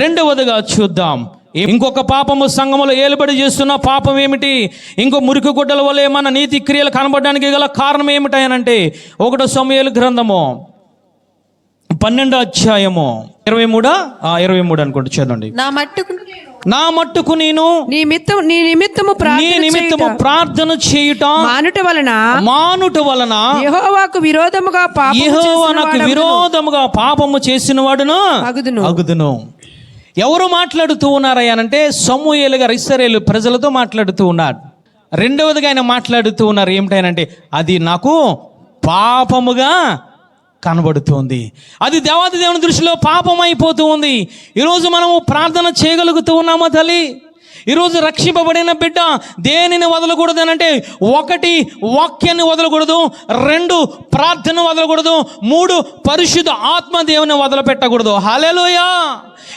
రెండవదిగా చూద్దాం. ఇంకొక పాపము సంఘములో ఏలుబడి చేస్తున్న పాపం ఏమిటి? ఇంకో మురికి గుడ్డల వల్ల ఏమన్నా నీతి క్రియలు కనబడడానికి గల కారణం ఏమిటాయనంటే ఒకటో సమయాలు గ్రంథము పన్నెండో అధ్యాయము. ఇరవై మూడా? ఇరవై మూడు అనుకుంటా చదవండి. నా మట్టుకు నా మట్టుకు నేను నీ మిత్తం నీ నిమిత్తము నీ ప్రార్థన నిమిత్తము ప్రార్థన చేయుట మానుట వలన మానుట వలన యెహోవాకు విరోధముగా పాపము విరోధముగా పాపము చేసిన వాడును అగుదును. అగుదును. ఎవరు మాట్లాడుతూ ఉన్నారయ్యానంటే సమూహలు గారు ఇస్రాయేలు ప్రజలతో మాట్లాడుతూ ఉన్నారు. రెండవదిగా ఆయన మాట్లాడుతూ ఉన్నారు ఏమిటైనంటే అది నాకు పాపముగా కనబడుతుంది. అది దేవాది దేవుని దృష్టిలో పాపం అయిపోతూ ఉంది. ఈరోజు మనము ప్రార్థన చేయగలుగుతూ ఉన్నామా తల్లి? ఈరోజు రక్షింపబడిన బిడ్డ దేనిని వదలకూడదు అంటే ఒకటి వాక్యాన్ని వదలకూడదు రెండు ప్రార్థన వదలకూడదు మూడు పరిశుద్ధ ఆత్మ దేవుని వదలపెట్టకూడదు. హాలేలోయా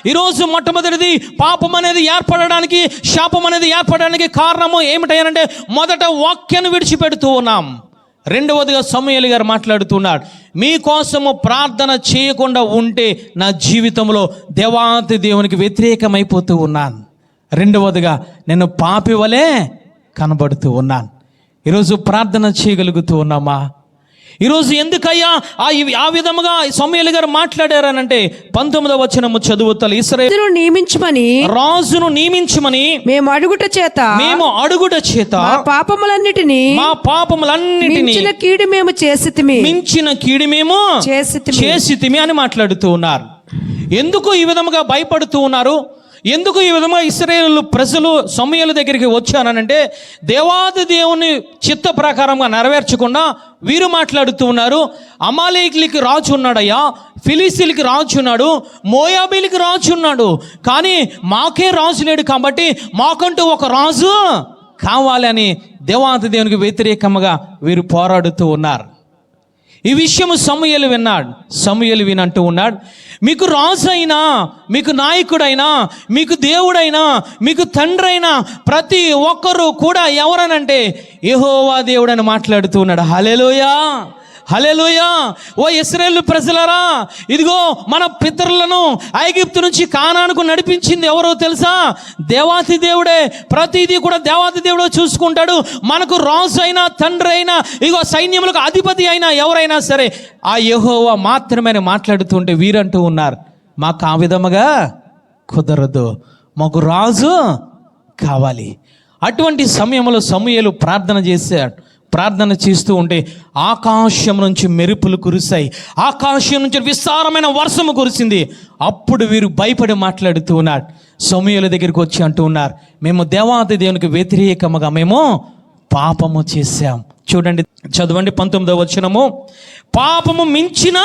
ఈరోజు మొట్టమొదటిది పాపం అనేది ఏర్పడడానికి శాపం అనేది ఏర్పడడానికి కారణము ఏమిటంటే మొదట వాక్యాన్ని విడిచిపెడుతూ ఉన్నాం. రెండవదిగా సమయలు గారు మాట్లాడుతున్నాడు మీకోసము ప్రార్థన చేయకుండా ఉంటే నా జీవితంలో దేవాంతి దేవునికి వ్యతిరేకమైపోతూ ఉన్నాను. రెండవదిగా నేను పాపి వలె కనబడుతూ ఉన్నాను. ఈరోజు ప్రార్థన చేయగలుగుతూ ఉన్నామా? ఈరోజు ఎందుకయ్యా ఆ ఆ విధముగా సమయలు గారు మాట్లాడారనంటే పంతొమ్మిదవ వచనము చదువుతలు ఇస్రాయేల్ నియమించమని రాజును నియమించమని మేము అడుగుట చేత మేము అడుగుట చేత మా పాపములన్నిటినీ మా పాపములన్నిటినీ మించిన కీడు మేము చేసితిమి. మించిన కీడి మేము చేసితిమి. చేసితిమి అని మాట్లాడుతూ ఉన్నారు. ఎందుకు ఈ విధముగా భయపడుతూ ఉన్నారు? ఎందుకు ఈ విధంగా ఇస్రాయేల్ ప్రజలు సమయాల దగ్గరికి వచ్చానంటే దేవాది దేవుని చిత్త ప్రకారంగా నెరవేర్చకుండా వీరు మాట్లాడుతూ ఉన్నారు. అమాలేకులకి రాజు ఉన్నాడయ్యా ఫిలిస్తీన్కి రాజు ఉన్నాడు మోయాబీలకి రాజు ఉన్నాడు. కానీ మాకే రాజు లేడు కాబట్టి మాకంటూ ఒక రాజు కావాలని దేవాది దేవునికి వ్యతిరేకంగా వీరు పోరాడుతూ ఉన్నారు. ఈ విషయము సమూయలు విన్నాడు. సమూయలు వినంటూ ఉన్నాడు. మీకు రాజు అయినా మీకు నాయకుడైనా మీకు దేవుడైనా మీకు తండ్రి అయినా ప్రతి ఒక్కరూ కూడా ఎవరనంటే ఏహోవా దేవుడని మాట్లాడుతూ ఉన్నాడు. హలెలోయా హలెలుయా ఓ ఇస్రాయేల్ ప్రజలరా ఇదిగో మన పితరులను ఐగిప్తు నుంచి కానానుకు నడిపించింది ఎవరో తెలుసా? దేవాతి దేవుడే. ప్రతిదీ కూడా దేవాతి దేవుడే చూసుకుంటాడు. మనకు రాజు అయినా తండ్రి అయినా ఇగో సైన్యములకు అధిపతి అయినా ఎవరైనా సరే ఆ యహోవా మాత్రమే మాట్లాడుతుంటే వీరంటూ ఉన్నారు. మాకు ఆ విధముగా కుదరదు. మాకు రాజు కావాలి. అటువంటి సమయంలో సమూహలు ప్రార్థన చేశాడు. ప్రార్థన చేస్తూ ఉంటే ఆకాశం నుంచి మెరుపులు కురిశాయి. ఆకాశం నుంచి విస్తారమైన వర్షము కురిసింది. అప్పుడు వీరు భయపడి మాట్లాడుతూ ఉన్నారు. సమయుల దగ్గరికి వచ్చి అంటూ ఉన్నారు. మేము దేవాది దేవునికి వ్యతిరేకముగా మేము పాపము చేశాం. చూడండి చదవండి పంతొమ్మిదవ వచనము. పాపము మించిన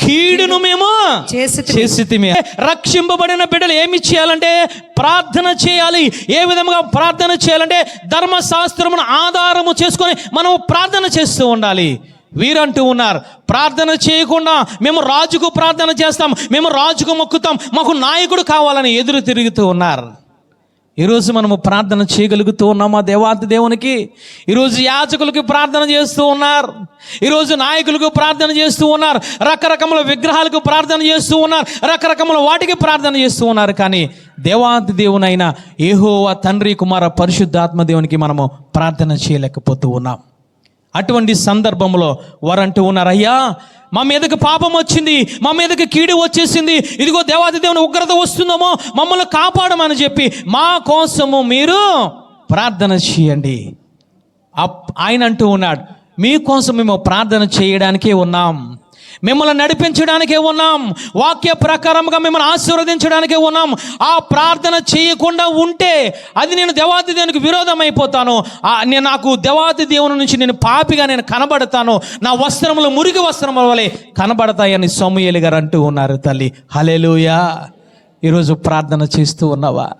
కీడును మేము చేసి చేసితిమి. రక్షింపబడిన బిడ్డలు ఏమి చేయాలంటే ప్రార్థన చేయాలి. ఏ విధముగా ప్రార్థన చేయాలంటే ధర్మశాస్త్రమును ఆధారము చేసుకొని మనం ప్రార్థన చేస్తూ ఉండాలి. వీరంటూ ఉన్నారు. ప్రార్థన చేయకుండా మేము రాజుకు ప్రార్థన చేస్తాం మేము రాజుకు మొక్కుతాం మాకు నాయకుడు కావాలని ఎదురు తిరుగుతూ ఉన్నారు. ఈరోజు మనము ప్రార్థన చేయగలుగుతూ ఉన్నామా దేవాతి దేవునికి. ఈరోజు యాచకులకు ప్రార్థన చేస్తూ ఉన్నారు. ఈరోజు నాయకులకు ప్రార్థన చేస్తూ ఉన్నారు. రకరకముల విగ్రహాలకు ప్రార్థన చేస్తూ ఉన్నారు. రకరకముల వాటికి ప్రార్థన చేస్తూ ఉన్నారు. కానీ దేవాతి దేవునైన ఏహోవా తండ్రి కుమార పరిశుద్ధాత్మ దేవునికి మనము ప్రార్థన చేయలేకపోతూ ఉన్నాం. అటువంటి సందర్భంలో వారంటూ ఉన్నారు అయ్యా మా మీదకి పాపం వచ్చింది మా మీదకి కీడు వచ్చేసింది. ఇదిగో దేవాది దేవుని ఉగ్రత వస్తుందేమో మమ్మల్ని కాపాడమని చెప్పి మా కోసము మీరు ప్రార్థన చేయండి. అప్- ఆయన అంటూ ఉన్నాడు మీకోసం మేము ప్రార్థన చేయడానికే ఉన్నాం. మిమ్మల్ని నడిపించడానికే ఉన్నాం. వాక్య ప్రకారంగా మిమ్మల్ని ఆశీర్వదించడానికే ఉన్నాం. ఆ ప్రార్థన చేయకుండా ఉంటే అది నేను దేవాతి దేవునికి విరోధం అయిపోతాను నేను నాకు దేవాతి దేవుని నుంచి నేను పాపిగా నేను కనబడతాను. నా వస్త్రములు మురిగి వస్త్రముల వలె కనబడతాయని సోమయ్యలు గారు అంటూ ఉన్నారు తల్లి. హలేలుయా ఈరోజు ప్రార్థన చేస్తూ ఉన్నావా?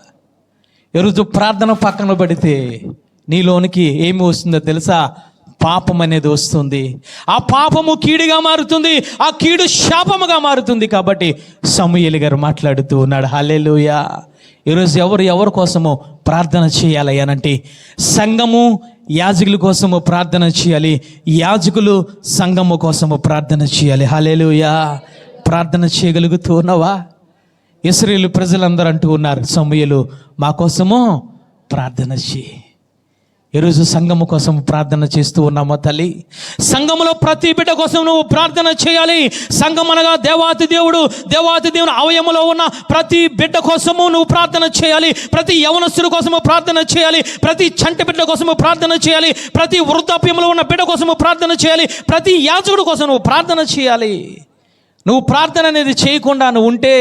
ఈరోజు ప్రార్థన పక్కన పడితే నీలోనికి ఏమి వస్తుందో తెలుసా? పాపం అనేది వస్తుంది. ఆ పాపము కీడుగా మారుతుంది ఆ కీడు శాపముగా మారుతుంది కాబట్టి సమూహలు గారు మాట్లాడుతూ ఉన్నాడు. హల్లెలూయా. ఈరోజు ఎవరు ఎవరి కోసము ప్రార్థన చేయాలి అనంటే సంఘము యాజకుల కోసము ప్రార్థన చేయాలి యాజకులు సంఘము కోసము ప్రార్థన చేయాలి. హలేలుయా ప్రార్థన చేయగలుగుతూ ఉన్నావా? ఇస్రేలు ప్రజలందరూ అంటూ ఉన్నారు సమయలు మా కోసము ప్రార్థన చేయి. ఈరోజు సంఘము కోసం ప్రార్థన చేస్తూ ఉన్నామా తల్లి? సంఘములో ప్రతి బిడ్డ కోసం నువ్వు ప్రార్థన చేయాలి. సంఘం అనగా దేవాతి దేవుడు. దేవాతి దేవుని అవయములో ఉన్న ప్రతి బిడ్డ కోసము నువ్వు ప్రార్థన చేయాలి. ప్రతి యవనస్తుడి కోసము ప్రార్థన చేయాలి. ప్రతి చంటి బిడ్డ కోసము ప్రార్థన చేయాలి. ప్రతి వృద్ధాప్యంలో ఉన్న బిడ్డ కోసము ప్రార్థన చేయాలి. ప్రతి యాజకుడి కోసం నువ్వు ప్రార్థన చేయాలి. నువ్వు ప్రార్థన అనేది చేయకుండా నువ్వు ఉంటే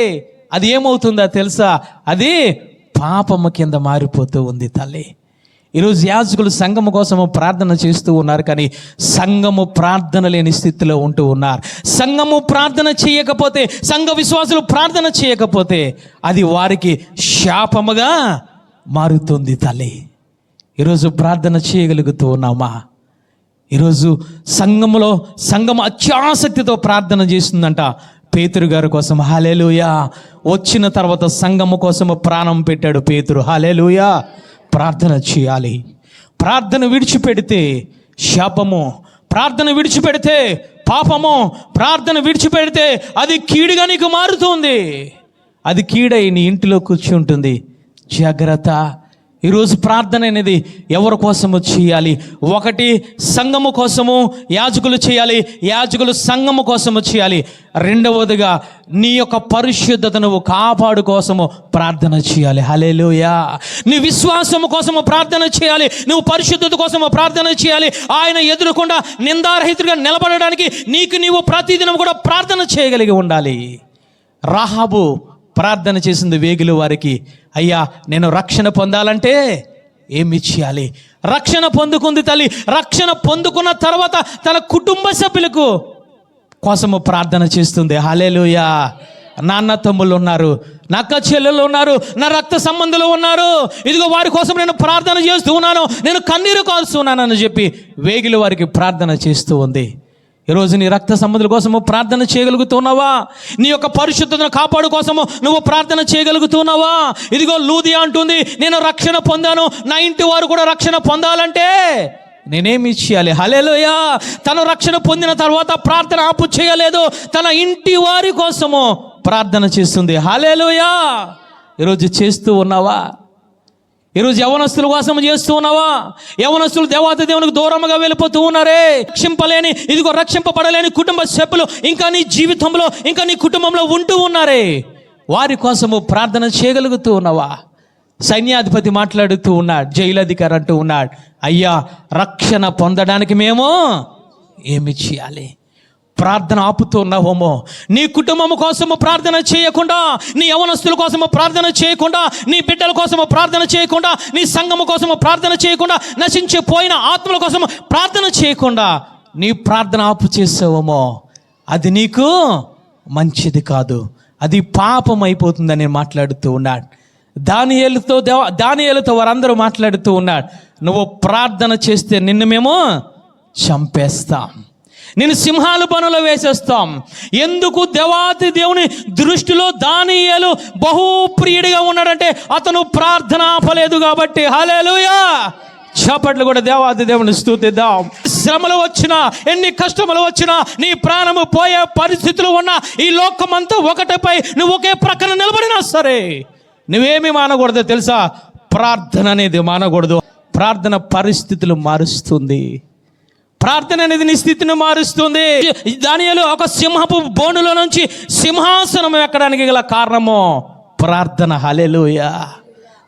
అది ఏమవుతుందో తెలుసా? అది పాపము కింద మారిపోతూ ఉంది తల్లి. ఈరోజు యాజకులు సంఘము కోసము ప్రార్థన చేస్తూ ఉన్నారు కానీ సంఘము ప్రార్థన లేని స్థితిలో ఉంటూ ఉన్నారు. సంఘము ప్రార్థన చేయకపోతే సంఘ విశ్వాసులు ప్రార్థన చేయకపోతే అది వారికి శాపముగా మారుతుంది తల్లి. ఈరోజు ప్రార్థన చేయగలుగుతూ ఉన్నామా? ఈరోజు సంఘములో సంఘం అత్యాసక్తితో ప్రార్థన చేస్తుందంట పేతురు గారి కోసం. హాలేలుయా. వచ్చిన తర్వాత సంఘము కోసము ప్రాణం పెట్టాడు పేతురు. హాలేలుయా. ప్రార్థన చేయాలి. ప్రార్థన విడిచిపెడితే శాపము. ప్రార్థన విడిచిపెడితే పాపము. ప్రార్థన విడిచిపెడితే అది కీడుగా నీకు మారుతుంది. అది కీడై నీ ఇంటిలో కూర్చుంటుంది. జాగ్రత్త. ఈరోజు ప్రార్థన అనేది ఎవరి కోసము చేయాలి? ఒకటి సంఘము కోసము యాజకులు చేయాలి యాజకులు సంఘము కోసము చేయాలి. రెండవదిగా నీ యొక్క పరిశుద్ధతను కాపాడు కోసము ప్రార్థన చేయాలి. హలేలుయా నీ విశ్వాసము కోసము ప్రార్థన చేయాలి. నువ్వు పరిశుద్ధత కోసము ప్రార్థన చేయాలి. ఆయన ఎదురకుండా నిందారహితుడిగా నిలబడడానికి నీకు నీవు ప్రతిదినం కూడా ప్రార్థన చేయగలిగి ఉండాలి. రాహాబు ప్రార్థన చేసింది వేగులు వారికి అయ్యా నేను రక్షణ పొందాలంటే ఏమి చేయాలి రక్షణ పొందుకుంది తల్లి రక్షణ పొందుకున్న తర్వాత తన కుటుంబ సభ్యులకు కోసము ప్రార్థన చేస్తుంది. హాలేలుయా నాన్న తమ్ముళ్ళు ఉన్నారు నా అక్క చెల్లెలు ఉన్నారు నా రక్త సంబంధులు ఉన్నారు. ఇదిగో వారి కోసం నేను ప్రార్థన చేస్తూ ఉన్నాను నేను కన్నీరు కాల్స్తున్నానని చెప్పి వేగిలి వారికి ప్రార్థన చేస్తూ ఉంది. ఈరోజు నీ రక్త సంబంధుల కోసము ప్రార్థన చేయగలుగుతున్నావా? నీ యొక్క పరిశుద్ధతను కాపాడు కోసము నువ్వు ప్రార్థన చేయగలుగుతున్నావా? ఇదిగో లూది అంటుంది నేను రక్షణ పొందాను. నా ఇంటి వారు కూడా రక్షణ పొందాలంటే నేనేమి చేయాలి హలేలోయా తను రక్షణ పొందిన తర్వాత ప్రార్థన ఆపు చేయలేదు. తన ఇంటి వారి కోసము ప్రార్థన చేస్తుంది. హలేలోయా ఈరోజు చేస్తూ ఉన్నావా? ఈరోజు యవనస్తుల కోసం చేస్తూ ఉన్నావా? యవనస్తులు దేవాత దేవునికి దూరంగా వెళ్ళిపోతూ ఉన్నారే. రక్షింపలేని ఇదిగో రక్షింపబడలేని కుటుంబ సభ్యులు ఇంకా నీ జీవితంలో ఇంకా నీ కుటుంబంలో ఉంటూ ఉన్నారే. వారి కోసము ప్రార్థన చేయగలుగుతూ ఉన్నావా? సైన్యాధిపతి మాట్లాడుతూ ఉన్నాడు జైలధికారి అంటూ ఉన్నాడు అయ్యా రక్షణ పొందడానికి మేము ఏమి చేయాలి? ప్రార్థన ఆపుతూ ఉన్నావేమో. నీ కుటుంబం కోసము ప్రార్థన చేయకుండా నీ యవనస్తుల కోసము ప్రార్థన చేయకుండా నీ బిడ్డల కోసము ప్రార్థన చేయకుండా నీ సంఘము కోసము ప్రార్థన చేయకుండా నశించిపోయిన ఆత్మల కోసము ప్రార్థన చేయకుండా నీ ప్రార్థన ఆపు చేసావేమో. అది నీకు మంచిది కాదు. అది పాపం అయిపోతుందని మాట్లాడుతూ ఉన్నాడు. దానియేలుతో దేవ దానియేలుతో వారందరూ మాట్లాడుతూ ఉన్నాడు. నువ్వు ప్రార్థన చేస్తే నిన్ను మేము చంపేస్తాం. నేను సింహాల పనులు వేసేస్తాం. ఎందుకు దేవాతి దేవుని దృష్టిలో దానియలు బహుప్రియుడిగా ఉన్నాడంటే అతను ప్రార్థన ఆపలేదు కాబట్టి. హలేలుయా చప్పట్లు కూడా దేవాది దేవుని స్థుతిద్దాం. శ్రమలు వచ్చినా ఎన్ని కష్టములు వచ్చినా నీ ప్రాణము పోయే పరిస్థితులు ఉన్నా ఈ లోకమంతా ఒకటిపై నువ్వు ఒకే ప్రక్కన నిలబడినా సరే నువ్వేమి మానకూడదు తెలుసా? ప్రార్థన అనేది మానకూడదు. ప్రార్థన పరిస్థితులు మారుస్తుంది. ప్రార్థన అనేది నీ స్థితిని మారుస్తుంది. దానిలో ఒక సింహపు బోనులో నుంచి సింహాసనం ఎక్కడానికి గల కారణము? ప్రార్థన. హలెలుయ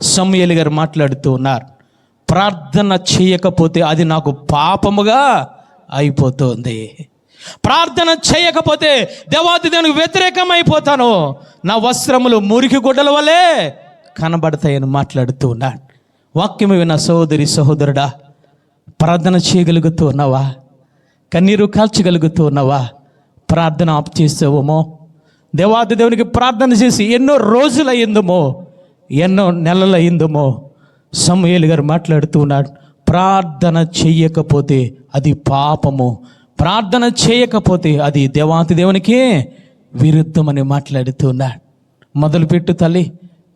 సమయలు గారు మాట్లాడుతూ ఉన్నారు. ప్రార్థన చేయకపోతే అది నాకు పాపముగా అయిపోతుంది. ప్రార్థన చేయకపోతే దేవాది దేవునికి వ్యతిరేకం అయిపోతాను నా వస్త్రములు మురికి గుడ్డల వలె కనబడతాయని మాట్లాడుతూ ఉన్నాడు. వాక్యము విన్న సహోదరి సహోదరుడా ప్రార్థన చేయగలుగుతూ ఉన్నావా కన్నీరు కాల్చగలుగుతూ ఉన్నావా ప్రార్థన ఆప్ చేసేవమో. దేవాది దేవునికి ప్రార్థన చేసి ఎన్నో రోజులయ్యిందమో ఎన్నో నెలలయ్యిందమో. సమయలు గారు మాట్లాడుతూ ఉన్నాడు ప్రార్థన చెయ్యకపోతే అది పాపము. ప్రార్థన చేయకపోతే అది దేవాతి దేవునికి విరుద్ధమని మాట్లాడుతూ ఉన్నాడు మొదలుపెట్టు తల్లి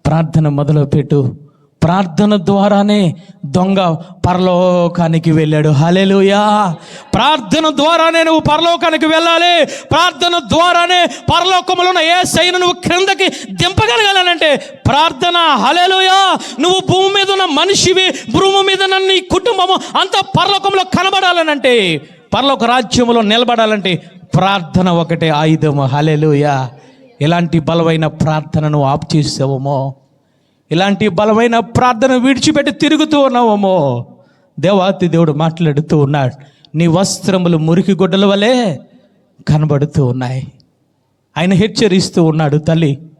ప్రార్థన మొదలుపెట్టు. ప్రార్థన ద్వారానే దొంగ పరలోకానికి వెళ్ళాడు. హలెలుయా ప్రార్థన ద్వారానే నువ్వు పరలోకానికి వెళ్ళాలి. ప్రార్థన ద్వారానే పరలోకములో ఉన్న ఏ సైను నువ్వు క్రిందకి దింపగలగాలంటే ప్రార్థన. హలెలుయా నువ్వు భూమి మీద ఉన్న మనిషివి భూమి మీద నీ కుటుంబము అంత పరలోకంలో కనబడాలనంటే పరలోక రాజ్యములో నిలబడాలంటే ప్రార్థన ఒకటే ఆయుధము. హలెలుయా ఎలాంటి బలమైన ప్రార్థనను ఆపు చేసావేమో ఇలాంటి బలమైన ప్రార్థన విడిచిపెట్టి తిరుగుతూ ఉన్నావేమో దేవాతి దేవుడు మాట్లాడుతూ ఉన్నాడు. నీ వస్త్రములు మురికి గుడ్డల వలె కనబడుతూ ఉన్నాయి. ఆయన హెచ్చరిస్తూ ఉన్నాడు తల్లి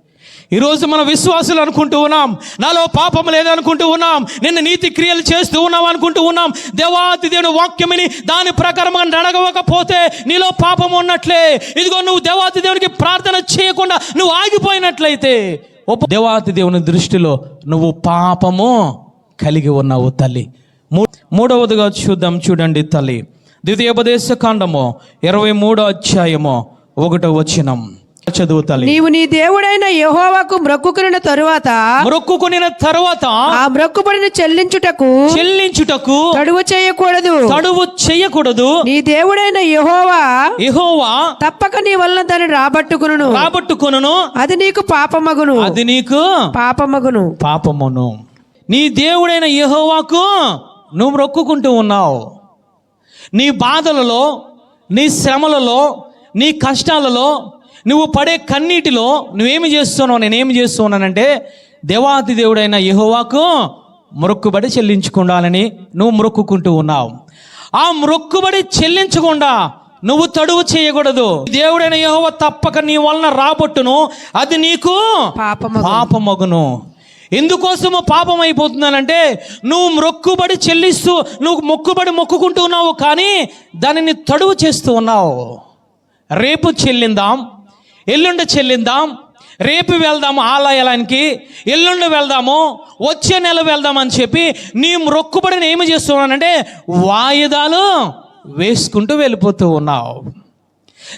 ఈరోజు మన విశ్వాసులు అనుకుంటూ ఉన్నాం. నాలో పాపం లేదనుకుంటూ ఉన్నాం. నిన్న నీతి క్రియలు చేస్తూ ఉన్నాం అనుకుంటూ ఉన్నాం. దేవాతి దేవుని వాక్యమిని దాని ప్రకారంగా నడగవకపోతే నీలో పాపం ఉన్నట్లే. ఇదిగో నువ్వు దేవాతి దేవునికి ప్రార్థన చేయకుండా నువ్వు ఆగిపోయినట్లయితే ఒప్ప దేవాతి దేవుని దృష్టిలో నువ్వు పాపము కలిగి ఉన్నావు తల్లి. మూ మూడవదిగా చూద్దాం చూడండి తల్లి. ద్వితీయోపదేశ కాండము ఇరవై మూడో అధ్యాయము ఒకటో వచనం. చదువు తల్లి నీవు నీ దేవుడైన యెహోవాకు మ్రొక్కుకున్న తరువాత మొక్కుకొనిన తర్వాత ఆ మ్రొక్కుబడిని చెల్లించుటకు చెల్లించుటకు తడువు చేయకూడదు. తడువు చేయకూడదు. నీ దేవుడైన యెహోవా యెహోవా తప్పక నీ వలన దాన్ని రాబట్టుకును రాబట్టుకొనును. అది నీకు పాపమగును. అది నీకు పాపమగును. పాపమును. నీ దేవుడైన యెహోవాకు నువ్వు మొక్కుకుంటూ ఉన్నావు. నీ బాధలలో నీ శ్రమలలో నీ కష్టాలలో నువ్వు పడే కన్నీటిలో నువ్వేమి చేస్తున్నావు? నేనేమి చేస్తున్నానంటే దేవాతి దేవుడైన యెహోవాకు మొక్కుబడి చెల్లించుకుండాలని నువ్వు మొక్కుకుంటూ ఉన్నావు. ఆ మొక్కుబడి చెల్లించకుండా నువ్వు తడువు చేయకూడదు. దేవుడైన యెహోవా తప్పక నీ వలన రాబట్టును అది నీకు పాపమగు పాపమగును. ఎందుకోసము పాపం అయిపోతున్నానంటే నువ్వు మొక్కుబడి చెల్లిస్తూ నువ్వు మొక్కుబడి మొక్కుకుంటూ ఉన్నావు కానీ దానిని తడువు చేస్తూ ఉన్నావు. రేపు చెల్లిందాం ఎల్లుండి చెల్లిందాం రేపు వెళ్దాం ఆలయానికి ఎల్లుండి వెళ్దాము వచ్చే నెల వెళ్దాం అని చెప్పి నీ మొక్కుబడిని ఏమి చేస్తున్నానంటే వాయిదాలు వేసుకుంటూ వెళ్ళిపోతూ ఉన్నావు.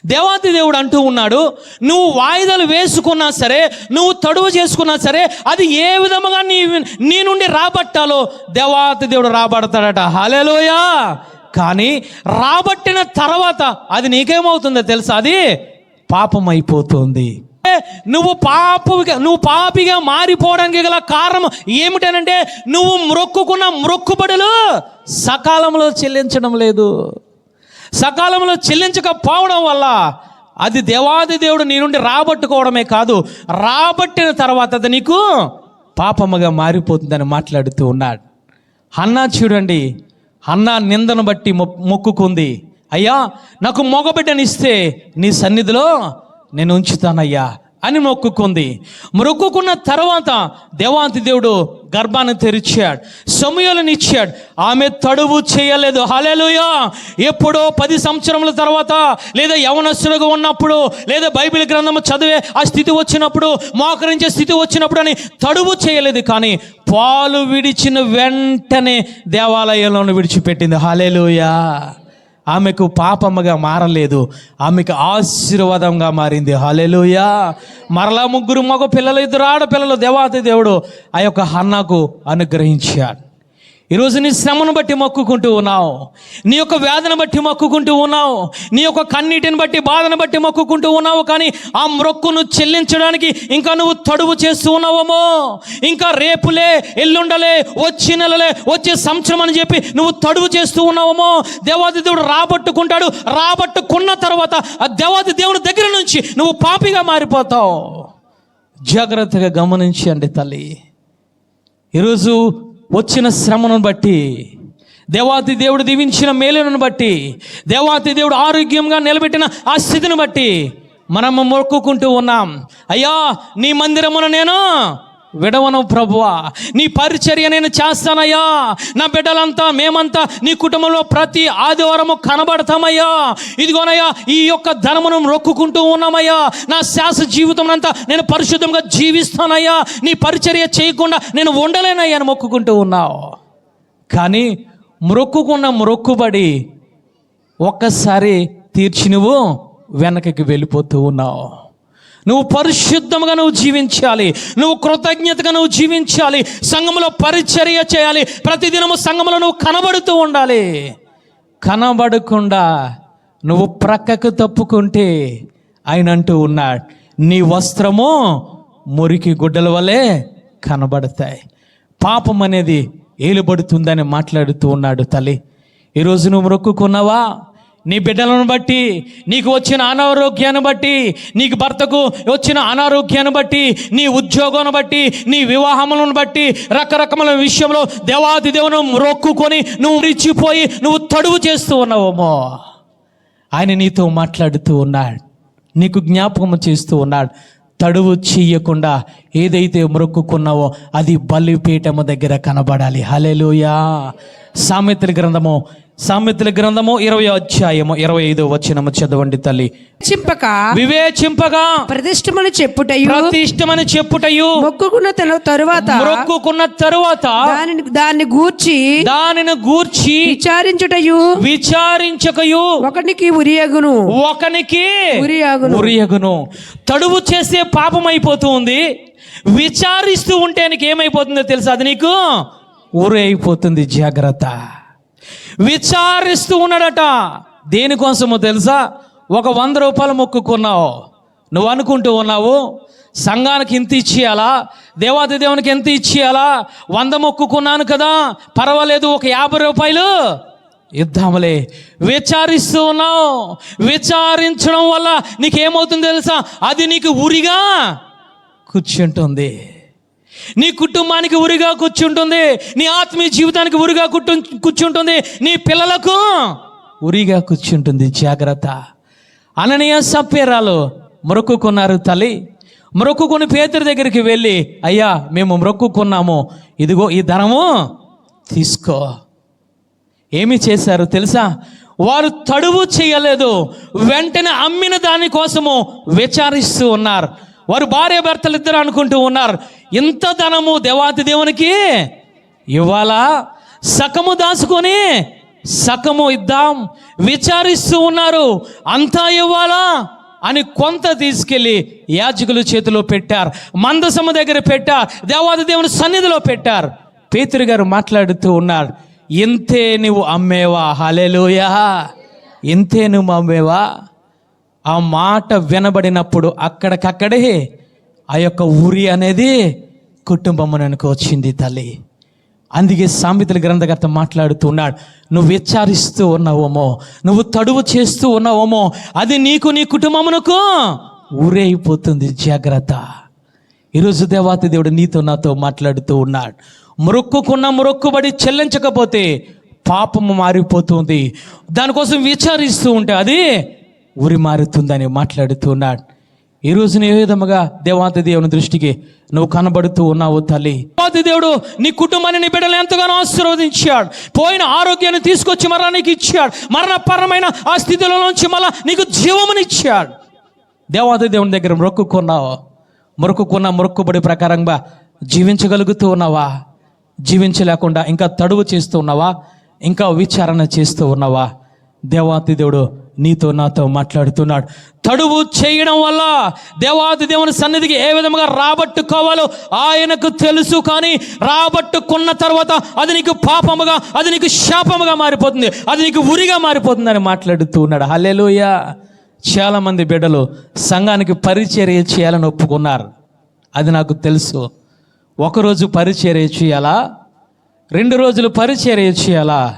దేవాతి దేవుడు అంటూ ఉన్నాడు నువ్వు వాయిదాలు వేసుకున్నా సరే నువ్వు తడువు చేసుకున్నా సరే అది ఏ విధముగా నీ నీ నుండి రాబట్టాలో దేవాతి దేవుడు రాబడతాడట. హలేలోయా కానీ రాబట్టిన తర్వాత అది నీకేమవుతుందో తెలుసా అది? పాపం అయిపోతుంది ఏ, నువ్వు పాపిగా నువ్వు పాపిగా మారిపోవడానికి గల కారణం ఏమిటనంటే నువ్వు మొక్కుకున్న మొక్కుబడులు సకాలంలో చెల్లించడం లేదు. సకాలంలో చెల్లించకపోవడం వల్ల అది దేవాది దేవుడు నీ నుండి రాబట్టుకోవడమే కాదు రాబట్టిన తర్వాత అది నీకు పాపముగా మారిపోతుందని మాట్లాడుతూ ఉన్నాడు. అన్నా చూడండి అన్నా నిందను బట్టి మొ- మొక్కుకుంది. అయ్యా నాకు మగబిడ్డనిస్తే నీ సన్నిధిలో నేను ఉంచుతానయ్యా అని మొక్కుకుంది. మొక్కుకున్న తర్వాత దేవాంతి దేవుడు గర్భాన్ని తెరిచాడు సమయాలను ఇచ్చాడు. ఆమె తడువు చేయలేదు. హలెలుయా ఎప్పుడో పది సంవత్సరముల తర్వాత లేదా యవనస్తులుగా ఉన్నప్పుడు లేదా బైబిల్ గ్రంథము చదివే ఆ స్థితి వచ్చినప్పుడు మోకరించే స్థితి వచ్చినప్పుడు అని తడువు చేయలేదు కానీ పాలు విడిచిన వెంటనే దేవాలయంలోనే విడిచిపెట్టింది. హలెలుయా ఆమెకు పాపమ్మగా మారలేదు. ఆమెకు ఆశీర్వాదంగా మారింది. హలెలుయా మరలా ముగ్గురు మగ పిల్లలు ఇద్దరు ఆడపిల్లలు దేవాతి దేవుడు ఆ యొక్క హన్నాకు అనుగ్రహించాడు. ఈరోజు నీ శ్రమను బట్టి మొక్కుకుంటూ ఉన్నావు. నీ యొక్క వేదన బట్టి మొక్కుకుంటూ ఉన్నావు. నీ యొక్క కన్నీటిని బట్టి బాధను బట్టి మొక్కుకుంటూ ఉన్నావు. కానీ ఆ మొక్కును చెల్లించడానికి ఇంకా నువ్వు తడువు చేస్తూ ఉన్నావేమో. ఇంకా రేపులే ఎల్లుండలే వచ్చే నెలలే వచ్చే సంవత్సరం అని చెప్పి నువ్వు తడువు చేస్తూ ఉన్నావేమో. దేవాది దేవుడు రాబట్టుకుంటాడు. రాబట్టుకున్న తర్వాత ఆ దేవాది దేవుడి దగ్గర నుంచి నువ్వు పాపిగా మారిపోతావు. జాగ్రత్తగా గమనించండి తల్లి. ఈరోజు వచ్చిన శ్రమను బట్టి దేవాతి దేవుడు దీవించిన మేలును బట్టి దేవాతి దేవుడు ఆరోగ్యంగా నిలబెట్టిన ఆ స్థితిని బట్టి మనము మొక్కుకుంటూ ఉన్నాం. అయ్యా నీ మందిరమున నేను విడవను ప్రభువా. నీ పరిచర్య నేను చేస్తానయ్యా. నా బిడ్డలంతా మేమంతా నీ కుటుంబంలో ప్రతి ఆదివారము కనబడతామయ్యా. ఇదిగోనయ్యా ఈ యొక్క ధనమును మొక్కుకుంటూ ఉన్నామయ్యా. నా శాస జీవితం అంతా నేను పరిశుద్ధంగా జీవిస్తానయ్యా. నీ పరిచర్య చేయకుండా నేను ఉండలేనయ్యా అని మొక్కుకుంటూ ఉన్నావు. కానీ మొక్కుకున్న మొక్కుబడి ఒక్కసారి తీర్చి నువ్వు వెనకకి వెళ్ళిపోతూ ఉన్నావు. నువ్వు పరిశుద్ధంగా నువ్వు జీవించాలి. నువ్వు కృతజ్ఞతగా నువ్వు జీవించాలి. సంఘంలో పరిచర్య చేయాలి. ప్రతిదినము సంఘంలో నువ్వు కనబడుతూ ఉండాలి. కనబడకుండా నువ్వు ప్రక్కకు తప్పుకుంటే ఆయన అంటూ ఉన్నాడు నీ వస్త్రము మురికి గుడ్డల వలె కనబడతాయి. పాపం అనేది ఏలుబడుతుందని మాట్లాడుతూ ఉన్నాడు తల్లి. ఈరోజు నువ్వు మొక్కుకున్నావా? నీ బిడ్డలను బట్టి నీకు వచ్చిన అనారోగ్యాన్ని బట్టి నీకు భర్తకు వచ్చిన అనారోగ్యాన్ని బట్టి నీ ఉద్యోగం బట్టి నీ వివాహములను బట్టి రకరకముల విషయంలో దేవాది దేవును రొక్కుకొని నువ్వు రిచ్చిపోయి నువ్వు తడువు చేస్తూ ఉన్నావేమో. ఆయన నీతో మాట్లాడుతూ ఉన్నాడు. నీకు జ్ఞాపకం చేస్తూ ఉన్నాడు. తడువు చెయ్యకుండా ఏదైతే మొక్కుకున్నావో అది బలిపీఠము దగ్గర కనబడాలి. హలెలుయా సామెతల గ్రంథము సామెతల గ్రంథము ఇరవై అధ్యాయము ఇరవై ఐదో వచ్చినము చదవండి తల్లి. చింపక వివేచింపగా ప్రతిష్టమని చెప్పుటయు ప్రతిష్టమని చెప్పుటయు మొక్కుకున్న తరువాత మొక్కుకున్న తరువాత దానిని దాన్ని గూర్చి దానిని గూర్చి విచారించుటయు విచారించకయు. ఒకనికి ఉరియగును ఒకనికి ఉరియగును. ఉరియగును. తడువు చేస్తే పాపం అయిపోతూ ఉంది విచారిస్తూ ఉంటే నీకు ఏమైపోతుందో తెలుసా? అది నీకు ఊరే అయిపోతుంది జాగ్రత్త. విచారిస్తూ ఉన్నాడట. దేనికోసమో తెలుసా? ఒక వంద రూపాయలు మొక్కుకున్నావు. నువ్వు అనుకుంటూ ఉన్నావు సంఘానికి ఇంత ఇచ్చేయాలా? దేవాది దేవునికి ఎంత ఇచ్చేయాలా? వంద మొక్కుకున్నాను కదా పర్వాలేదు ఒక యాభై రూపాయలు ఇద్దాములే విచారిస్తూ ఉన్నావు. విచారించడం వల్ల నీకేమవుతుంది తెలుసా? అది నీకు ఉరిగా కూర్చుంటుంది. నీ కుటుంబానికి ఉరిగా కూర్చుంటుంది నీ ఆత్మీయ జీవితానికి ఉరిగా కుట్టు కూర్చుంటుంది నీ పిల్లలకు ఉరిగా కూర్చుంటుంది. జాగ్రత్త. అననీయ సప్పేరాలు మొక్కుకున్నారు తల్లి. మొక్కుకుని పేతురి దగ్గరికి వెళ్ళి అయ్యా మేము మొక్కుకున్నాము ఇదిగో ఈ ధనము తీసుకో. ఏమి చేశారు తెలుసా? వారు తడువు చేయలేదు. వెంటనే అమ్మిన దానికోసము విచారిస్తూ ఉన్నారు. వారు భార్య భర్తలు ఇద్దరు అనుకుంటూ ఉన్నారు. ఇంత ధనము దేవాతి దేవునికి ఇవ్వాలా? సకము దాచుకొని సకము ఇద్దాం. విచారిస్తూ ఉన్నారు. అంతా ఇవ్వాలా? అని కొంత తీసుకెళ్ళి యాజకుల చేతిలో పెట్టారు. మందసము దగ్గర పెట్టారు. దేవాది దేవుని సన్నిధిలో పెట్టారు. పేతురు గారు మాట్లాడుతూ ఉన్నారు. ఇంతే నువ్వు అమ్మేవా? హలెలుయా ఇంతే నువ్వు అమ్మేవా? ఆ మాట వినబడినప్పుడు అక్కడికక్కడే ఆ యొక్క ఊరి అనేది కుటుంబమునకు వచ్చింది తల్లి. అందుకే సామెతల గ్రంథకర్త మాట్లాడుతూ ఉన్నాడు నువ్వు విచారిస్తూ ఉన్నావేమో నువ్వు తడువు చేస్తూ ఉన్నావేమో అది నీకు నీ కుటుంబమునకు ఊరే అయిపోతుంది జాగ్రత్త. ఈరోజు దేవాతి దేవుడు నీతో నాతో మాట్లాడుతూ ఉన్నాడు మొక్కుకున్న మొక్కుబడి చెల్లించకపోతే పాపము మారిపోతుంది. దానికోసం విచారిస్తూ ఉంటే అది ఉరి మారుతుందని మాట్లాడుతూ ఉన్నాడు ఈ రోజున ఏ విధముగా దేవాతి దేవుని దృష్టికి నువ్వు కనబడుతూ ఉన్నావు తల్లి? దేవాతి దేవుడు నీ కుటుంబాన్ని నీ బిడ్డలు ఎంతగానో ఆశీర్వదించాడు. పోయిన ఆరోగ్యాన్ని తీసుకొచ్చి మరలా నీకు ఇచ్చాడు. మరణపరమైన ఆ స్థితిలో నుంచి మళ్ళా నీకు జీవమునిచ్చాడు. దేవాది దేవుని దగ్గర మొక్కుకున్నావు మొక్కుకున్న మొక్కుబడి ప్రకారంగా జీవించగలుగుతూ ఉన్నావా? జీవించలేకుండా ఇంకా తడువు చేస్తూ ఉన్నావా? ఇంకా విచారణ చేస్తూ ఉన్నావా? దేవాతి దేవుడు నీతో నాతో మాట్లాడుతున్నాడు. తడువు చేయడం వల్ల దేవాది దేవుని సన్నిధికి ఏ విధంగా రాబట్టుకోవాలో ఆయనకు తెలుసు కానీ రాబట్టుకున్న తర్వాత అది నీకు పాపముగా అది నీకు శాపముగా మారిపోతుంది అది నీకు ఉరిగా మారిపోతుందని మాట్లాడుతూ ఉన్నాడు. హల్లెలూయా. చాలామంది బిడ్డలు సంఘానికి పరిచర్య చేయాలని ఒప్పుకున్నారు. అది నాకు తెలుసు. ఒకరోజు పరిచర్య చేయాలా? రెండు రోజులు పరిచర్య చేయాలా?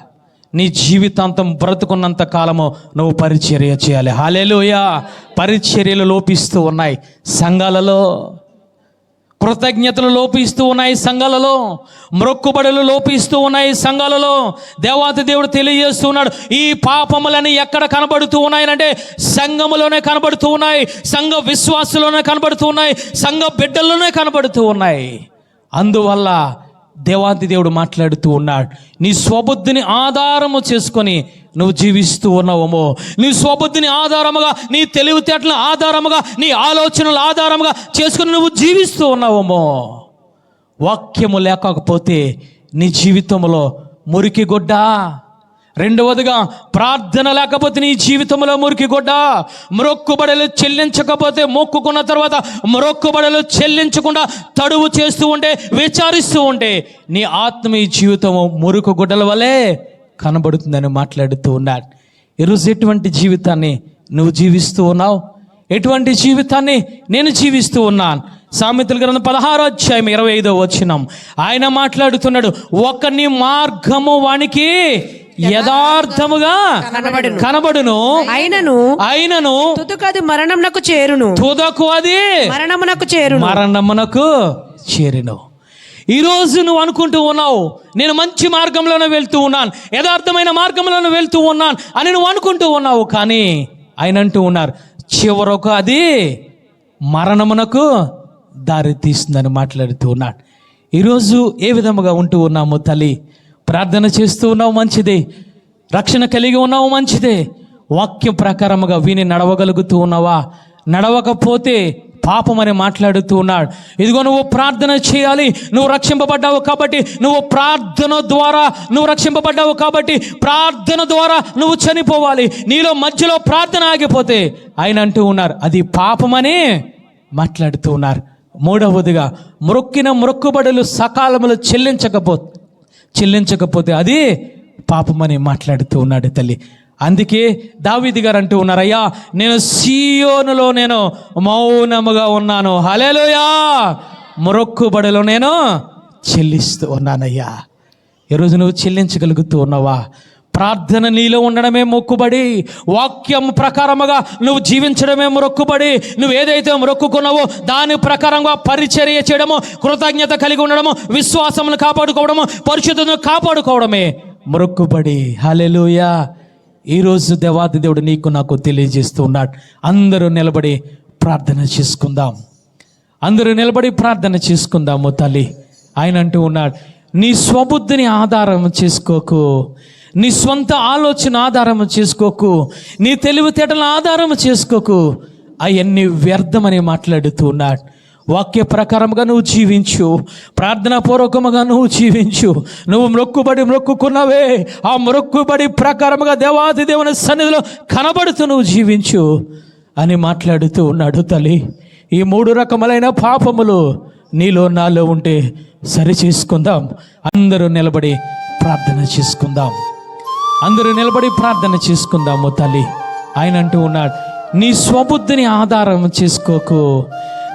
నీ జీవితాంతం బ్రతుకున్నంత కాలము నువ్వు పరిచర్య చేయాలి. హాలేలుయా పరిచర్యలు లోపిస్తూ ఉన్నాయి సంఘాలలో. కృతజ్ఞతలు లోపిస్తూ ఉన్నాయి సంఘాలలో. మ్రొక్కుబడులు లోపిస్తూ ఉన్నాయి సంఘాలలో. దేవాతి దేవుడు తెలియజేస్తూ ఉన్నాడు ఈ పాపములని ఎక్కడ కనబడుతూ ఉన్నాయనంటే సంఘములోనే కనబడుతూ ఉన్నాయి సంఘ విశ్వాసులోనే కనబడుతూ ఉన్నాయి సంఘ బిడ్డల్లోనే కనబడుతూ ఉన్నాయి. అందువల్ల దేవాది దేవుడు మాట్లాడుతూ ఉన్నాడు. నీ స్వబుద్ధిని ఆధారము చేసుకొని నువ్వు జీవిస్తూ ఉన్నావేమో. నీ స్వబుద్ధిని ఆధారముగా నీ తెలివితేటల ఆధారముగా నీ ఆలోచనల ఆధారముగా చేసుకుని నువ్వు జీవిస్తూ ఉన్నావేమో. వాక్యము లేకపోతే నీ జీవితంలో మురికి గుడ్డ రెండవదిగా ప్రార్థన లేకపోతే నీ జీవితంలో మురికి గొడ్డ మొరొక్కుబడలు చెల్లించకపోతే మొక్కుకున్న తర్వాత మొరొక్కుబడలు చెల్లించకుండా తడువు చేస్తూ ఉంటే విచారిస్తూ ఉంటే నీ ఆత్మీయ జీవితము మురుకు గుడ్డల వలె కనబడుతుందని మాట్లాడుతూ ఉన్నాడు. ఈరోజు ఎటువంటి జీవితాన్ని నువ్వు జీవిస్తూ ఉన్నావు? ఎటువంటి జీవితాన్ని నేను జీవిస్తూ ఉన్నాను? సామెతల గ్రంథం పదహారో అధ్యాయం ఇరవై ఐదో వచ్చినాం ఆయన మాట్లాడుతున్నాడు ఒకని మార్గము వానికి యథార్థముగా కనబడును. కనబడును. అయినను. అయినను. తుదుకది మరణమునకు చేరును. తుదకు అది మరణమునకు చేరును. మరణమునకు చేరిను. ఈరోజు నువ్వు అనుకుంటూ ఉన్నావు నేను మంచి మార్గంలోనే వెళ్తూ ఉన్నాను యథార్థమైన మార్గంలోనే వెళ్తూ ఉన్నాను అని నువ్వు అనుకుంటూ ఉన్నావు కానీ ఆయన అంటూ ఉన్నారు చివరకు అది మరణమునకు దారి తీస్తుందని మాట్లాడుతూ ఉన్నాడు. ఈరోజు ఏ విధముగా ఉంటూ ఉన్నాము తల్లి? ప్రార్థన చేస్తూ ఉన్నావు మంచిదే. రక్షణ కలిగి ఉన్నావు మంచిదే. వాక్యం ప్రకారముగా విని నడవగలుగుతూ ఉన్నావా? నడవకపోతే పాపం అని మాట్లాడుతూ ఉన్నాడు. ఇదిగో నువ్వు ప్రార్థన చేయాలి. నువ్వు రక్షింపబడ్డావు కాబట్టి నువ్వు ప్రార్థన ద్వారా నువ్వు రక్షింపబడ్డావు కాబట్టి ప్రార్థన ద్వారా నువ్వు చనిపోవాలి. నీలో మధ్యలో ప్రార్థన ఆగిపోతే ఆయన అంటూ ఉన్నారు అది పాపమని మాట్లాడుతూ ఉన్నారు. మూడవదిగా మొక్కిన మొక్కుబడులు సకాలములు చెల్లించకపో చెల్లించకపోతే అది పాపమని మాట్లాడుతూ ఉన్నాడు తల్లి. అందుకే దావిది గారు అంటూ ఉన్నారయ్యా నేను సీయోనులో నేను మౌనముగా ఉన్నాను. హలేలుయా మొరొక్కుబడిలో నేను చెల్లిస్తూ ఉన్నానయ్యా. ఈరోజు నువ్వు చెల్లించగలుగుతూ ఉన్నావా? ప్రార్థన నీలో ఉండడమే మొక్కుబడి వాక్యం ప్రకారముగా నువ్వు జీవించడమే మొక్కుబడి నువ్వు ఏదైతే మొక్కుకున్నావో దాని ప్రకారంగా పరిచర్య చేయడము కృతజ్ఞత కలిగి ఉండడము విశ్వాసమును కాపాడుకోవడము పరిశుద్ధతను కాపాడుకోవడమే మొక్కుబడి హలెలుయా ఈరోజు దేవాది దేవుడు నీకు నాకు తెలియజేస్తూ ఉన్నాడు. అందరూ నిలబడి ప్రార్థన చేసుకుందాం. అందరూ నిలబడి ప్రార్థన చేసుకుందాము తల్లి. ఆయన అంటూ ఉన్నాడు నీ స్వబుద్ధిని ఆధారం చేసుకోకు. నీ స్వంత ఆలోచన ఆధారం చేసుకోకు నీ తెలివితేటల ఆధారం చేసుకోకు అవన్నీ వ్యర్థమని మాట్లాడుతూ ఉన్నాడు వాక్య ప్రకారముగా నువ్వు జీవించు ప్రార్థనాపూర్వకముగా నువ్వు జీవించు. నువ్వు మొక్కుబడి మొక్కుకున్నావే ఆ మొక్కుబడి ప్రకారముగా దేవాది దేవుని సన్నిధిలో కనబడుతూ నువ్వు జీవించు అని మాట్లాడుతూ ఉన్నాడు తల్లి. ఈ మూడు రకములైన పాపములు నీలో నాలో ఉంటే సరి చేసుకుందాం అందరూ నిలబడి ప్రార్థన చేసుకుందాం. అందరూ నిలబడి ప్రార్థన చేసుకుందాము తల్లి. ఆయన అంటూ ఉన్నాడు నీ స్వబుద్ధిని ఆధారం చేసుకోకు.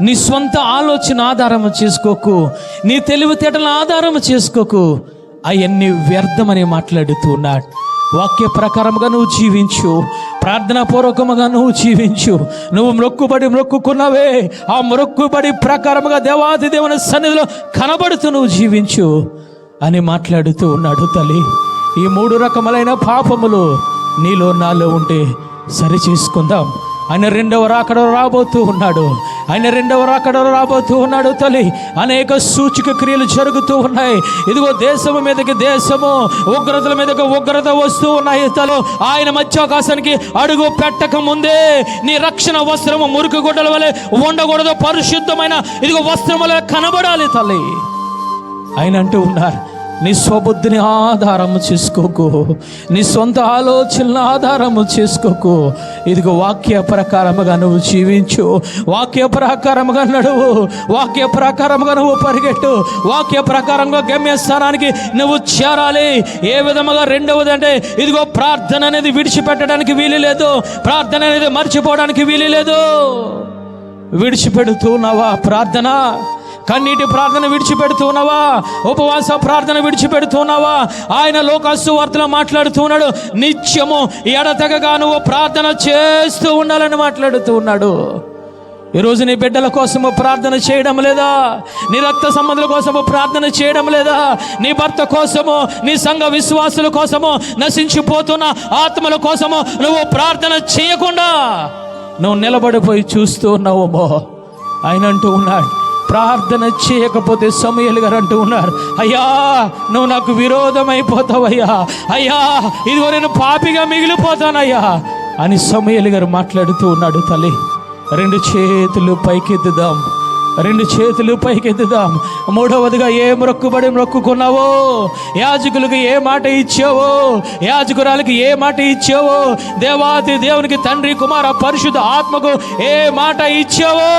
నీ సొంత ఆలోచన ఆధారం చేసుకోకు. నీ తెలివితేటల ఆధారం చేసుకోకు. అవన్నీ వ్యర్థమని మాట్లాడుతూ ఉన్నాడు. వాక్య ప్రకారముగా నువ్వు జీవించు. ప్రార్థనాపూర్వకముగా నువ్వు జీవించు. నువ్వు మొక్కుబడి మొక్కుకున్నావే. ఆ మొక్కుబడి ప్రకారముగా దేవాది దేవుని సన్నిధిలో కనబడుతూ నువ్వు జీవించు అని మాట్లాడుతూ ఉన్నాడు తల్లి. ఈ మూడు రకములైన పాపములు నీలో నాలో ఉంటే సరి చేసుకుందాం ఆయన రెండవ రాకడ రాబోతూ ఉన్నాడు. ఆయన రెండవ రాకడ రాబోతూ ఉన్నాడు తల్లి. అనేక సూచిక క్రియలు జరుగుతూ ఉన్నాయి. ఇదిగో దేశము మీదకి దేశము ఉగ్రతల మీదకి ఉగ్రత వస్తూ ఉన్నాయి తలు ఆయన మధ్యాకాశానికి అడుగు పెట్టక ముందే నీ రక్షణ వస్త్రము మురికి గుడ్డల వలె ఉండకూడదు. పరిశుద్ధమైన ఇదిగో వస్త్రముల కనబడాలి తల్లి. ఆయన అంటూ ఉన్నారు. నీ స్వబుద్ధిని ఆధారము చేసుకోకు. నీ సొంత ఆలోచనల ఆధారము చేసుకోకు. ఇదిగో వాక్య ప్రకారముగా నువ్వు జీవించు. వాక్య ప్రకారముగా నడువు. వాక్య ప్రకారముగా నువ్వు పరిగెట్టు. వాక్య ప్రకారంగా గమ్యస్థానానికి నువ్వు చేరాలి. ఏ విధముగా రెండవది అంటే ఇదిగో ప్రార్థన అనేది విడిచిపెట్టడానికి వీలు లేదు. ప్రార్థన అనేది మర్చిపోవడానికి వీలు లేదు. విడిచిపెడుతున్నావా ప్రార్థన? కన్నీటి ప్రార్థన విడిచిపెడుతున్నావా? ఉపవాస ప్రార్థన విడిచిపెడుతున్నావా? ఆయన లోకాసు వార్తలు మాట్లాడుతున్నాడు. నిత్యము ఎడతెగగా నువ్వు ప్రార్థన చేస్తూ ఉండాలని మాట్లాడుతూ ఉన్నాడు. ఈరోజు నీ బిడ్డల కోసము ప్రార్థన చేయడం లేదా? నీ రక్త సంబంధుల కోసము ప్రార్థన చేయడం లేదా? నీ భర్త కోసము నీ సంఘ విశ్వాసుల కోసము నశించిపోతున్న ఆత్మల కోసము నువ్వు ప్రార్థన చేయకుండా నువ్వు నిలబడిపోయి చూస్తూ ఉన్నావు ఆయన అంటూ ఉన్నాడు. ప్రార్థన చేయకపోతే సమయలు గారు అంటూ ఉన్నారు. అయ్యా నువ్వు నాకు విరోధమైపోతావయ్యా. అయ్యా ఇదిగో నేను పాపిగా మిగిలిపోతానయ్యా అని సమయాలు గారు మాట్లాడుతూ ఉన్నాడు తల్లి. రెండు చేతులు పైకెత్తుదాం. రెండు చేతులు పైకెత్తుదాం. మూడవదిగా ఏ మొక్కుబడి మొక్కుకున్నావో యాజకులకు ఏ మాట ఇచ్చావో? యాజకురాలకి ఏ మాట ఇచ్చావో? దేవాతి దేవునికి తండ్రి కుమార పరిశుద్ధ ఆత్మకు ఏ మాట ఇచ్చావో?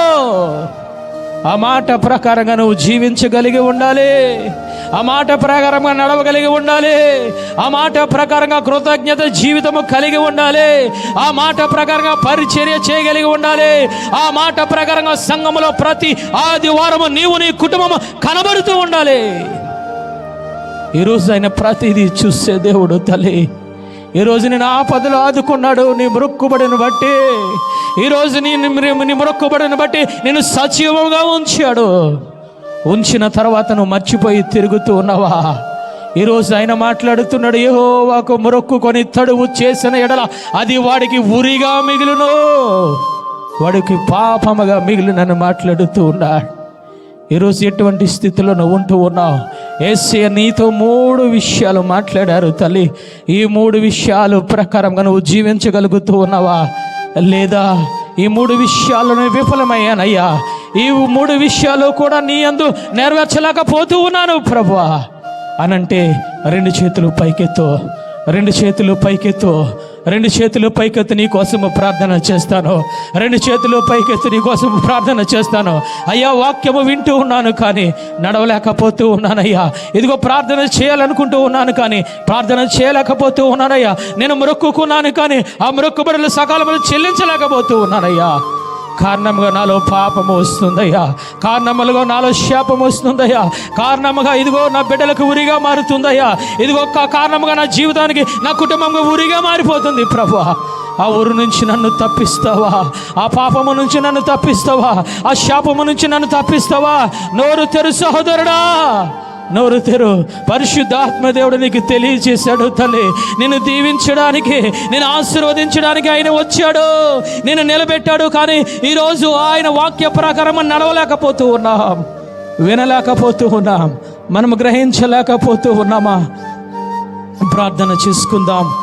ఆ మాట ప్రకారంగా నువ్వు జీవించగలిగి ఉండాలి. ఆ మాట ప్రకారంగా నడవగలిగి ఉండాలి. ఆ మాట ప్రకారంగా కృతజ్ఞత జీవితము కలిగి ఉండాలి. ఆ మాట ప్రకారంగా పరిచర్య చేయగలిగి ఉండాలి. ఆ మాట ప్రకారంగా సంఘములో ప్రతి ఆదివారము నీవు నీ కుటుంబము కనబడుతూ ఉండాలి. ఈరోజు ఆయన ప్రతిదీ చూసే దేవుడు తల్లి. ఈరోజు నేను ఆపదలు ఆదుకున్నాడు నీ మొక్కుబడిని బట్టి. ఈరోజు నీ నీ- మొక్కుబడిని బట్టి నేను సజీవంగా ఉంచాడు. ఉంచిన తర్వాత నువ్వు మర్చిపోయి తిరుగుతూ ఉన్నావా? ఈరోజు ఆయన మాట్లాడుతున్నాడు యెహోవాకు మొక్కుకొని తడువు చేసిన ఎడల అది వాడికి ఉరిగా మిగిలిను. వాడికి పాపముగా మిగిలినని మాట్లాడుతూ ఉన్నాడు. ఈరోజు ఎటువంటి స్థితిలో నువ్వు ఉంటూ ఉన్నావు? ఏసే నీతో మూడు విషయాలు మాట్లాడారు తల్లి. ఈ మూడు విషయాలు ప్రకారంగా నువ్వు జీవించగలుగుతూ ఉన్నావా? లేదా ఈ మూడు విషయాలను విఫలమయ్యానయ్యా? ఈ మూడు విషయాలు కూడా నీ అందు నెరవేర్చలేకపోతూ ఉన్నాను ప్రభువా. అనంటే రెండు చేతులు పైకెత్తు రెండు చేతులు పైకెత్తు. రెండు చేతులు పైకెత్తి నీ కోసము ప్రార్థన చేస్తాను. రెండు చేతులు పైకెత్తి నీ కోసం ప్రార్థన చేస్తాను. అయ్యా వాక్యము వింటూ ఉన్నాను కానీ నడవలేకపోతూ ఉన్నానయ్యా. ఇదిగో ప్రార్థన చేయాలనుకుంటూ ఉన్నాను కానీ ప్రార్థన చేయలేకపోతూ ఉన్నానయ్యా. నేను మొక్కుకున్నాను కానీ ఆ మొక్కుబడులు సకాలంలో చెల్లించలేకపోతూ ఉన్నానయ్యా. కారణముగా నాలో పాపము వస్తుందయ్యా. కారణములుగా నాలో శాపం వస్తుందయ్యా. కారణముగా ఇదిగో నా బిడ్డలకు ఉరిగా మారుతుందయ్యా. ఇదిగో కా- కారణముగా నా జీవితానికి నా కుటుంబంగా ఉరిగా మారిపోతుంది ప్రభు ఆ ఊరు నుంచి నన్ను తప్పిస్తావా? ఆ పాపము నుంచి నన్ను తప్పిస్తావా? ఆ శాపము నుంచి నన్ను తప్పిస్తావా? నోరు తెరు సహోదరుడా. నోరు తెరు. పరిశుద్ధాత్మ దేవుడు నీకు తెలియచేశాడు తల్లి. నిన్ను దీవించడానికి నేను ఆశీర్వదించడానికి ఆయన వచ్చాడు. నేను నిలబెట్టాడు కానీ ఈరోజు ఆయన వాక్య ప్రకారం నడవలేకపోతూ ఉన్నాం. వినలేకపోతూ ఉన్నాం. మనం గ్రహించలేకపోతూ ఉన్నామా? ప్రార్థన చేసుకుందాం.